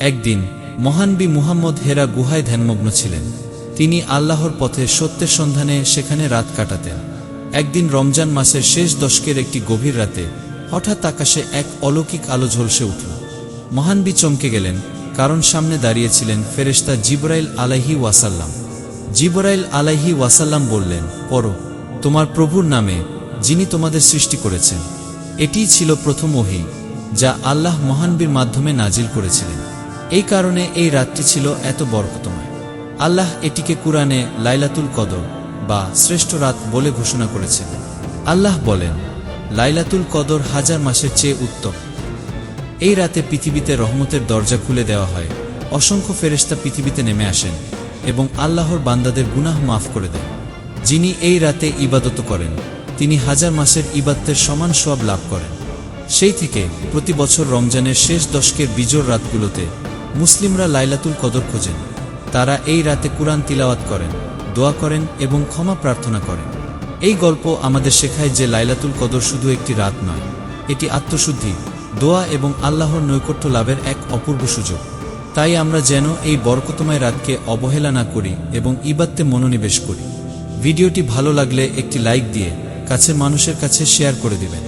একদিন মহানবী মুহাম্মদ হেরা গুহায় ধ্যানমগ্ন ছিলেন। তিনি আল্লাহর পথে সত্যের সন্ধানে সেখানে রাত কাটাতেন। একদিন রমজান মাসের শেষ দশকের একটি গভীর রাতে হঠাৎ আকাশে এক অলৌকিক আলো ঝলসে উঠল। মহানবী চমকে গেলেন, কারণ সামনে দাঁড়িয়েছিলেন ফেরেশতা জিবরাইল আলাইহি ওয়াসাল্লাম। জিবরাইল আলাইহি ওয়াসাল্লাম বললেন, পড়ো, তোমার প্রভুর নামে, যিনি তোমাদের সৃষ্টি করেছেন। এটিই ছিল প্রথম ওহি, যা আল্লাহ মহানবীর মাধ্যমে নাজিল করেছিলেন। এই কারণে এই রাতটি ছিল এত বরকতময়। আল্লাহ এটিকে কুরআনে লাইলাতুল কদর বা শ্রেষ্ঠ রাত বলে ঘোষণা করেছেন। আল্লাহ বলেন, লাইলাতুল কদর হাজার মাসের চেয়ে উত্তম। এই রাতে পৃথিবীতে রহমতের দরজা খুলে দেওয়া হয়। অসংখ্য ফেরেশতা পৃথিবীতে নেমে আসেন এবং আল্লাহর বান্দাদের গুনাহ মাফ করে দেন। যিনি এই রাতে ইবাদত করেন, তিনি হাজার মাসের ইবাদতের সমান সব লাভ করেন। সেই থেকে প্রতি বছর রমজানের শেষ দশকের বিজোর রাতগুলোতে মুসলিমরা লাইলাতুল কদর খোঁজেন। তারা এই রাতে কুরআন তিলাওয়াত করেন, দোয়া করেন এবং ক্ষমা প্রার্থনা করেন। এই গল্প আমাদের শেখায় যে লাইলাতুল কদর শুধু একটি রাত নয়, এটি আত্মশুদ্ধি, দোয়া এবং আল্লাহর নৈকট্য লাভের এক অপূর্ব সুযোগ। তাই আমরা যেন এই বরকতময় রাতকে অবহেলা না করি এবং ইবাদতে মনোনিবেশ করি। ভিডিওটি ভালো লাগলে একটি লাইক দিয়ে কাছের মানুষের কাছে শেয়ার করে দিবেন।